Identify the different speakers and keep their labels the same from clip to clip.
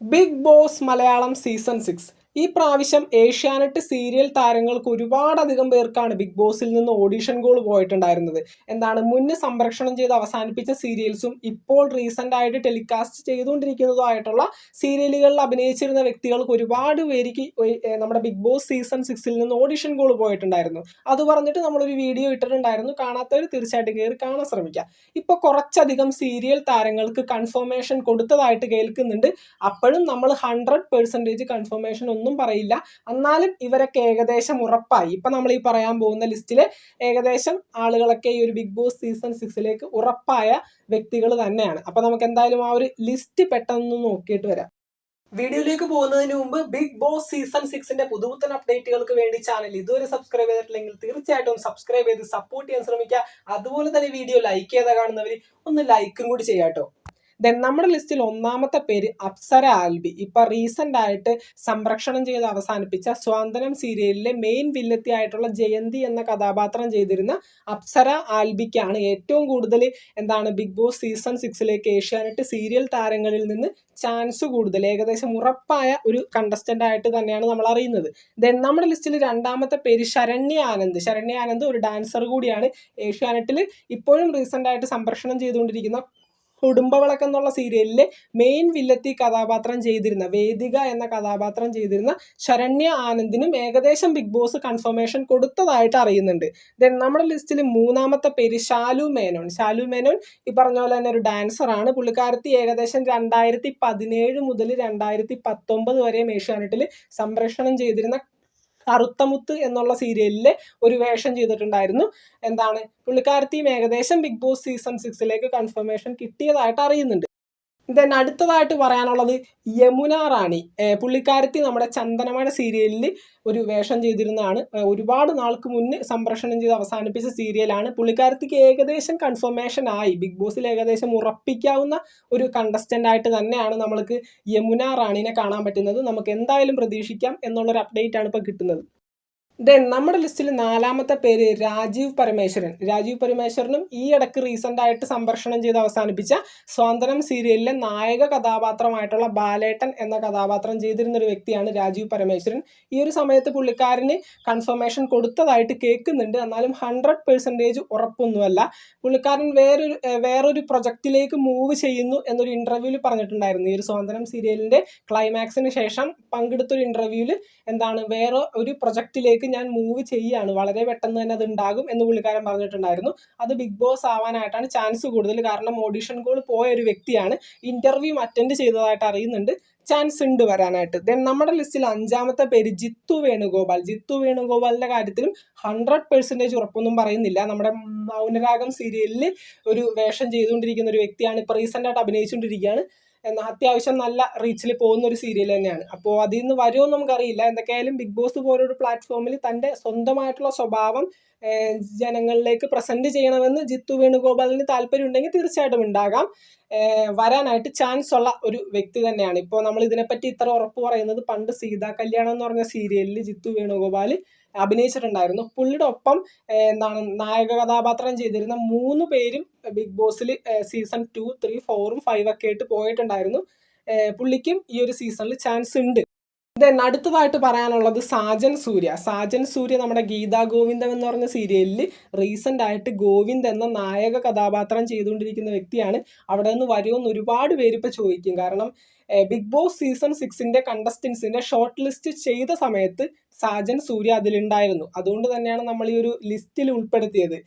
Speaker 1: Bigg Boss Malayalam season six. ഈ പ്രാവശ്യം Asianet serial താരങ്ങൾക്ക് ഒരുപാടധികം പേർക്കാണ് ബിഗ് ബോസിൽ നിന്ന് ഓഡിഷൻ കോൾ പോയിട്ടുണ്ടായിരുന്നത്. എന്താണ്? മുന്നേ സംരക്ഷണം ചെയ്ത് അവസാനിപ്പിച്ച സീരിയൽസും ഇപ്പോൾ റീസെന്റ് ആയിട്ട് ടെലികാസ്റ്റ് ചെയ്തുകൊണ്ടിരിക്കുന്നതുമായിട്ടുള്ള സീരിയലുകളിൽ അഭിനയിച്ചിരുന്ന വ്യക്തികൾക്ക് ഒരുപാട് പേർക്ക് നമ്മുടെ ബിഗ് ബോസ് സീസൺ സിക്സിൽ നിന്ന് ഓഡിഷൻ കോൾ പോയിട്ടുണ്ടായിരുന്നു. അത് പറഞ്ഞിട്ട് നമ്മളൊരു വീഡിയോ ഇട്ടിട്ടുണ്ടായിരുന്നു. കാണാത്തവർ തീർച്ചയായിട്ടും കയറി കാണാൻ ശ്രമിക്കുക ഇപ്പൊ കുറച്ചധികം സീരിയൽ താരങ്ങൾക്ക് കൺഫർമേഷൻ കൊടുത്തതായിട്ട് കേൾക്കുന്നുണ്ട്. അപ്പോഴും നമ്മൾ ഹൺഡ്രഡ് പെർസെന്റേജ് കൺഫർമേഷൻ ഒന്നും പറയില്ല. എന്നാലും ഇവരൊക്കെ ഏകദേശം ഉറപ്പായി. ഇപ്പൊ നമ്മൾ ഈ പറയാൻ പോകുന്ന ലിസ്റ്റിൽ ഏകദേശം ആളുകളൊക്കെ ഈ ഒരു ബിഗ് ബോസ് സീസൺ സിക്സിലേക്ക് ഉറപ്പായ വ്യക്തികൾ തന്നെയാണ്. അപ്പൊ നമുക്ക് എന്തായാലും ആ ഒരു ലിസ്റ്റ് പെട്ടെന്ന് നോക്കിയിട്ട് വരാം. വീഡിയോയിലേക്ക് പോകുന്നതിന് മുമ്പ് ബിഗ് ബോസ് സീസൺ സിക്സിന്റെ പുതുപുത്തൻ അപ്ഡേറ്റുകൾക്ക് വേണ്ടി ചാനൽ ഇതുവരെ സബ്സ്ക്രൈബ് ചെയ്തിട്ടില്ലെങ്കിൽ തീർച്ചയായിട്ടും സബ്സ്ക്രൈബ് ചെയ്ത് സപ്പോർട്ട് ചെയ്യാൻ ശ്രമിക്കുക. അതുപോലെ തന്നെ വീഡിയോ ലൈക്ക് ചെയ്ത കാണുന്നവർ ഒന്ന് ലൈക്കും കൂടി ചെയ്യാട്ടോ. ദെൻ നമ്മുടെ ലിസ്റ്റിൽ ഒന്നാമത്തെ പേര് അപ്സര ആൽബി. ഇപ്പൊ റീസെന്റ് ആയിട്ട് സംരക്ഷണം ചെയ്ത് അവസാനിപ്പിച്ച സ്വാതന്ത്ര്യം സീരിയലിലെ മെയിൻ വില്ലത്തി ആയിട്ടുള്ള ജയന്തി എന്ന കഥാപാത്രം ചെയ്തിരുന്ന അപ്സര ആൽബിക്കാണ് ഏറ്റവും കൂടുതൽ എന്താണ് ബിഗ് ബോസ് സീസൺ സിക്സിലേക്ക് ഏഷ്യാനെറ്റ് സീരിയൽ താരങ്ങളിൽ നിന്ന് ചാൻസ് കൂടുതൽ. ഏകദേശം ഉറപ്പായ ഒരു കണ്ടസ്റ്റന്റ് ആയിട്ട് തന്നെയാണ് നമ്മൾ അറിയുന്നത്. ദെൻ നമ്മുടെ ലിസ്റ്റിൽ രണ്ടാമത്തെ പേര് ശരണ്യ ആനന്ദ്. ശരണ്യ ആനന്ദ് ഒരു ഡാൻസർ കൂടിയാണ് ഏഷ്യാനെറ്റിൽ ഇപ്പോഴും റീസെന്റ് ആയിട്ട് സംരക്ഷണം ചെയ്തുകൊണ്ടിരിക്കുന്ന കുടുംബവിളക്ക് എന്നുള്ള സീരിയലിലെ മെയിൻ വില്ലത്തി കഥാപാത്രം ചെയ്തിരുന്ന വേദിക എന്ന കഥാപാത്രം ചെയ്തിരുന്ന ശരണ്യ ആനന്ദിനും ഏകദേശം ബിഗ് ബോസ് കൺഫർമേഷൻ കൊടുത്തതായിട്ട് അറിയുന്നുണ്ട്. ദെൻ നമ്മുടെ ലിസ്റ്റിൽ മൂന്നാമത്തെ പേര് ശാലു മേനോൻ. ശാലു മേനോൻ ഈ പറഞ്ഞ പോലെ തന്നെ ഒരു ഡാൻസർ ആണ്. പുള്ളിക്കാരത്തി ഏകദേശം രണ്ടായിരത്തി പതിനേഴ് മുതൽ രണ്ടായിരത്തി പത്തൊമ്പത് വരെയും ഏഷ്യാനെറ്റിൽ സംപ്രേഷണം ചെയ്തിരുന്ന കറുത്തമുത്ത് എന്നുള്ള സീരിയലിൽ ഒരു വേഷം ചെയ്തിട്ടുണ്ടായിരുന്നു. എന്താണ്? പുള്ളിക്കാരത്തിയും ഏകദേശം ബിഗ് ബോസ് സീസൺ സിക്സിലേക്ക് കൺഫർമേഷൻ കിട്ടിയതായിട്ട് അറിയുന്നുണ്ട്. ദെൻ അടുത്തതായിട്ട് പറയാനുള്ളത് യമുന റാണി. പുള്ളിക്കാരത്തി നമ്മുടെ ചന്ദനമഴ സീരിയലിൽ ഒരു വേഷം ചെയ്തിരുന്നതാണ്. ഒരുപാട് നാൾക്ക് മുന്നേ സംപ്രേഷണം ചെയ്ത് അവസാനിപ്പിച്ച സീരിയലാണ്. പുള്ളിക്കാരത്തിക്ക് ഏകദേശം കൺഫർമേഷൻ ആയി. ബിഗ് ബോസിൽ ഏകദേശം ഉറപ്പിക്കാവുന്ന ഒരു കണ്ടസ്റ്റന്റ് ആയിട്ട് തന്നെയാണ് നമ്മൾക്ക് യമുന റാണിനെ കാണാൻ പറ്റുന്നത്. നമുക്ക് എന്തായാലും പ്രതീക്ഷിക്കാം. എന്നുള്ളൊരു അപ്ഡേറ്റ് ആണ് ഇപ്പോൾ കിട്ടുന്നത്. ദെൻ നമ്മുടെ ലിസ്റ്റിൽ നാലാമത്തെ പേര് രാജീവ് പരമേശ്വരൻ. രാജീവ് പരമേശ്വരനും ഈ ഇടയ്ക്ക് റീസെന്റ് ആയിട്ട് സംഭർഷണം ചെയ്ത് അവസാനിപ്പിച്ച സ്വാതന്ത്ര്യം സീരിയലിലെ നായക കഥാപാത്രമായിട്ടുള്ള ബാലേട്ടൻ എന്ന കഥാപാത്രം ചെയ്തിരുന്ന ഒരു വ്യക്തിയാണ് രാജീവ് പരമേശ്വരൻ. ഈ ഒരു സമയത്ത് പുള്ളിക്കാരന് കൺഫർമേഷൻ കൊടുത്തതായിട്ട് കേൾക്കുന്നുണ്ട്. എന്നാലും ഹൺഡ്രഡ് പെർസെന്റേജ് ഉറപ്പൊന്നുമല്ല. പുള്ളിക്കാരൻ വേറൊരു വേറൊരു പ്രൊജക്റ്റിലേക്ക് മൂവ് ചെയ്യുന്നു എന്നൊരു ഇന്റർവ്യൂവിൽ പറഞ്ഞിട്ടുണ്ടായിരുന്നു. ഈ ഒരു സ്വാതന്ത്ര്യം സീരിയലിന്റെ ക്ലൈമാക്സിന് ശേഷം പങ്കെടുത്തൊരു ഇന്റർവ്യൂവിൽ എന്താണ് വേറെ ഒരു പ്രൊജക്റ്റിലേക്ക് ഞാൻ മൂവ് ചെയ്യാണ്. വളരെ പെട്ടെന്ന് തന്നെ അത് ഉണ്ടാകും എന്ന് പുള്ളിക്കാരൻ പറഞ്ഞിട്ടുണ്ടായിരുന്നു. അത് ബിഗ് ബോസ് ആവാനായിട്ടാണ് ചാൻസ് കൂടുതൽ. കാരണം ഓഡിഷൻ കോൾ പോയ ഒരു വ്യക്തിയാണ്. ഇന്റർവ്യൂ അറ്റൻഡ് ചെയ്തതായിട്ട് അറിയുന്നുണ്ട്. ചാൻസ് ഉണ്ട് വരാനായിട്ട്. ദെൻ നമ്മുടെ ലിസ്റ്റിൽ അഞ്ചാമത്തെ പേര് ജിത്തു വേണുഗോപാൽ. ജിത്തു വേണുഗോപാലിന്റെ കാര്യത്തിലും ഹൺഡ്രഡ് പെർസെന്റേജ് ഉറപ്പൊന്നും പറയുന്നില്ല. നമ്മുടെ മൗനരാഗം സീരിയലിൽ ഒരു വേഷം ചെയ്തുകൊണ്ടിരിക്കുന്ന ഒരു വ്യക്തിയാണ്. ഇപ്പോൾ റീസെന്റ് ആയിട്ട് അഭിനയിച്ചുകൊണ്ടിരിക്കുകയാണ്. അത്യാവശ്യം നല്ല റീച്ചിൽ പോകുന്ന ഒരു സീരിയൽ തന്നെയാണ്. അപ്പോൾ അതിൽ നിന്ന് വരുമോ നമുക്കറിയില്ല. എന്തൊക്കെയായാലും ബിഗ് ബോസ് പോലൊരു പ്ലാറ്റ്ഫോമിൽ തന്റെ സ്വന്തമായിട്ടുള്ള സ്വഭാവം ജനങ്ങളിലേക്ക് പ്രസന്റ് ചെയ്യണമെന്ന് ജിത്തു വേണുഗോപാലിന് താല്പര്യം ഉണ്ടെങ്കിൽ തീർച്ചയായിട്ടും ഉണ്ടാകാം. വരാനായിട്ട് ചാൻസ് ഉള്ള ഒരു വ്യക്തി തന്നെയാണ്. ഇപ്പോൾ നമ്മൾ ഇതിനെപ്പറ്റി ഇത്ര ഉറപ്പ് പറയുന്നത് പണ്ട് സീതാ കല്യാണം എന്ന് പറഞ്ഞ സീരിയലിൽ ജിത്തു വേണുഗോപാൽ അഭിനയിച്ചിട്ടുണ്ടായിരുന്നു. പുള്ളിയുടെ ഒപ്പം എന്താണ് നായക കഥാപാത്രം ചെയ്തിരുന്ന മൂന്ന് പേരും ബിഗ് ബോസിൽ സീസൺ ടു ത്രീ ഫോറും ഫൈവ് ഒക്കെ ആയിട്ട് പോയിട്ടുണ്ടായിരുന്നു. പുള്ളിക്കും ഈ ഒരു സീസണിൽ ചാൻസ് ഉണ്ട്. ദെൻ അടുത്തതായിട്ട് പറയാനുള്ളത് സാജൻ സൂര്യ. സാജൻ സൂര്യ നമ്മുടെ ഗീതാ ഗോവിന്ദം എന്ന് പറഞ്ഞ സീരിയലിൽ റീസെന്റ് ആയിട്ട് ഗോവിന്ദ് എന്ന നായക കഥാപാത്രം ചെയ്തുകൊണ്ടിരിക്കുന്ന വ്യക്തിയാണ്. അവിടെ നിന്ന് വരുമെന്ന് ഒരുപാട് പേര് ഇപ്പോൾ ചോദിക്കും. കാരണം ബിഗ് ബോസ് സീസൺ സിക്സിന്റെ കണ്ടസ്റ്റൻസിന്റെ ഷോർട്ട് ലിസ്റ്റ് ചെയ്ത സമയത്ത് സാജൻ സൂര്യ അതിലുണ്ടായിരുന്നു. അതുകൊണ്ട് തന്നെയാണ് നമ്മൾ ഈ ഒരു ലിസ്റ്റിൽ ഉൾപ്പെടുത്തിയത്.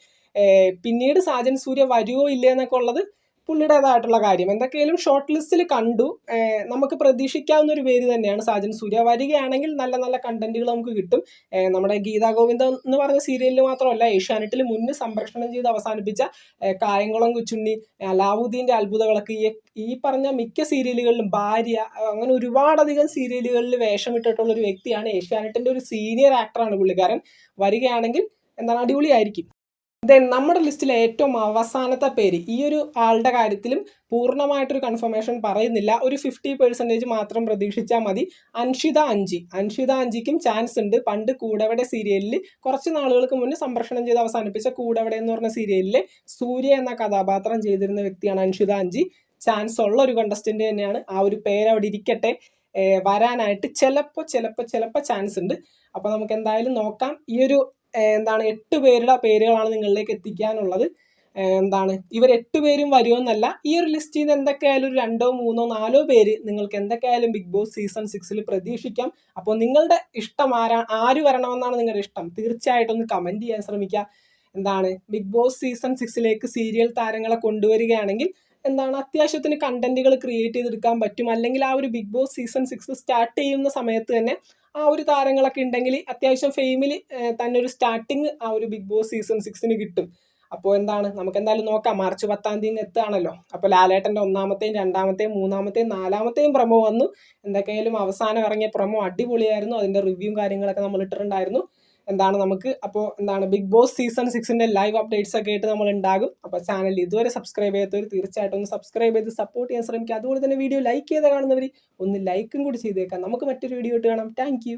Speaker 1: പിന്നീട് സാജൻ സൂര്യ വരുമോ ഇല്ലേ എന്നൊക്കെ ഉള്ളത് പുള്ളിയുടേതായിട്ടുള്ള കാര്യം. എന്തൊക്കെയാലും ഷോർട്ട് ലിസ്റ്റിൽ കണ്ടു. നമുക്ക് പ്രതീക്ഷിക്കാവുന്ന ഒരു പേര് തന്നെയാണ് സാജൻ സൂര്യ. വരികയാണെങ്കിൽ നല്ല നല്ല കണ്ടന്റുകൾ നമുക്ക് കിട്ടും. നമ്മുടെ ഗീതാ ഗോവിന്ദ എന്ന് പറഞ്ഞ സീരിയലിൽ മാത്രമല്ല ഏഷ്യാനെറ്റിൽ മുന്നേ സംപ്രേഷണം ചെയ്ത് അവസാനിപ്പിച്ച കായംകുളം കൊച്ചുണ്ണി അലാവുദ്ദീന്റെ അത്ഭുതങ്ങളൊക്കെ ഈ ഈ പറഞ്ഞ മിക്ക സീരിയലുകളിലും ഭാര്യ അങ്ങനെ ഒരുപാടധികം സീരിയലുകളിൽ വേഷമിട്ടിട്ടുള്ള ഒരു വ്യക്തിയാണ് ഏഷ്യാനെറ്റിന്റെ ഒരു സീനിയർ ആക്ടറാണ് പുള്ളിക്കാരൻ. വരികയാണെങ്കിൽ എന്താണ്? അടിപൊളിയായിരിക്കും. ദെൻ നമ്മുടെ ലിസ്റ്റിലെ ഏറ്റവും അവസാനത്തെ പേര് ഈ ഒരു ആളുടെ കാര്യത്തിലും പൂർണമായിട്ടൊരു കൺഫർമേഷൻ പറയുന്നില്ല. ഒരു ഫിഫ്റ്റി പെർസെന്റേജ് മാത്രം പ്രതീക്ഷിച്ചാൽ മതി. അൻഷിത അഞ്ചി. അൻഷിത അഞ്ചിക്കും ചാൻസ് ഉണ്ട്. പണ്ട് കൂടവടെ സീരിയലിൽ കുറച്ച് നാളുകൾക്ക് മുന്നേ സംപ്രേഷണം ചെയ്ത് അവസാനിപ്പിച്ച കൂടവടെ എന്ന് പറഞ്ഞ സീരിയലിലെ സൂര്യ എന്ന കഥാപാത്രം ചെയ്തിരുന്ന വ്യക്തിയാണ് അൻഷിത അഞ്ചി. ചാൻസ് ഉള്ള ഒരു കണ്ടസ്റ്റന്റ് തന്നെയാണ്. ആ ഒരു പേര് അവിടെ ഇരിക്കട്ടെ വരാനായിട്ട് ചിലപ്പോൾ ചിലപ്പോൾ ചിലപ്പോൾ ചാൻസ് ഉണ്ട്. അപ്പോൾ നമുക്ക് എന്തായാലും നോക്കാം. ഈ ഒരു എന്താണ് എട്ട് പേരുടെ പേരുകളാണ് നിങ്ങളിലേക്ക് എത്തിക്കാനുള്ളത്. എന്താണ്? ഇവർ എട്ട് പേരും വരുമെന്നല്ല ഈ ഒരു ലിസ്റ്റിൽ നിന്ന് എന്തൊക്കെയായാലും ഒരു രണ്ടോ മൂന്നോ നാലോ പേര് നിങ്ങൾക്ക് എന്തൊക്കെയായാലും ബിഗ് ബോസ് സീസൺ സിക്സിൽ പ്രതീക്ഷിക്കാം. അപ്പോൾ നിങ്ങളുടെ ഇഷ്ടം ആരാ ആര് വരണമെന്നാണ് നിങ്ങളുടെ ഇഷ്ടം. തീർച്ചയായിട്ടും ഒന്ന് കമന്റ് ചെയ്യാൻ ശ്രമിക്കുക. എന്താണ്? ബിഗ് ബോസ് സീസൺ സിക്സിലേക്ക് സീരിയൽ താരങ്ങളെ കൊണ്ടുവരികയാണെങ്കിൽ എന്താണ്? അത്യാവശ്യത്തിന് കണ്ടന്റുകൾ ക്രിയേറ്റ് ചെയ്തെടുക്കാൻ പറ്റും. അല്ലെങ്കിൽ ആ ഒരു Bigg Boss season six start ചെയ്യുന്ന സമയത്ത് തന്നെ ആ ഒരു താരങ്ങളൊക്കെ ഉണ്ടെങ്കിൽ അത്യാവശ്യം ഫെയിമിൽ തന്നെ ഒരു സ്റ്റാർട്ടിങ് ആ ഒരു ബിഗ് ബോസ് സീസൺ സിക്സിന് കിട്ടും. അപ്പോൾ എന്താണ്? നമുക്ക് എന്തായാലും നോക്കാം. മാർച്ച് പത്താം തീയതി എത്തുകയാണല്ലോ. അപ്പോൾ ലാലേട്ടന്റെ ഒന്നാമത്തെയും രണ്ടാമത്തെയും മൂന്നാമത്തെയും നാലാമത്തെയും പ്രമോ വന്നു. എന്തൊക്കെയായാലും അവസാനം ഇറങ്ങിയ പ്രമോ അടിപൊളിയായിരുന്നു. അതിന്റെ റിവ്യൂ കാര്യങ്ങളൊക്കെ നമ്മൾ ഇട്ടിട്ടുണ്ടായിരുന്നു. എന്താണ് നമുക്ക്? അപ്പോൾ എന്താണ് ബിഗ് ബോസ് സീസൺ സിക്സിന്റെ ലൈവ് അപ്ഡേറ്റ്സ് ഒക്കെ ആയിട്ട് നമ്മൾ ഉണ്ടാകും. അപ്പോൾ ചാനൽ ഇതുവരെ സബ്സ്ക്രൈബ് ചെയ്യാത്തവർ തീർച്ചയായിട്ടും ഒന്ന് സബ്സ്ക്രൈബ് ചെയ്ത് സപ്പോർട്ട് ചെയ്യാൻ ശ്രമിക്കുക. അതുപോലെ തന്നെ വീഡിയോ ലൈക്ക് ചെയ്ത് കാണുന്നവർ ഒന്ന് ലൈക്കും കൂടി ചെയ്തേക്കാം. നമുക്ക് മറ്റൊരു വീഡിയോ ഇട്ട് കാണാം. താങ്ക്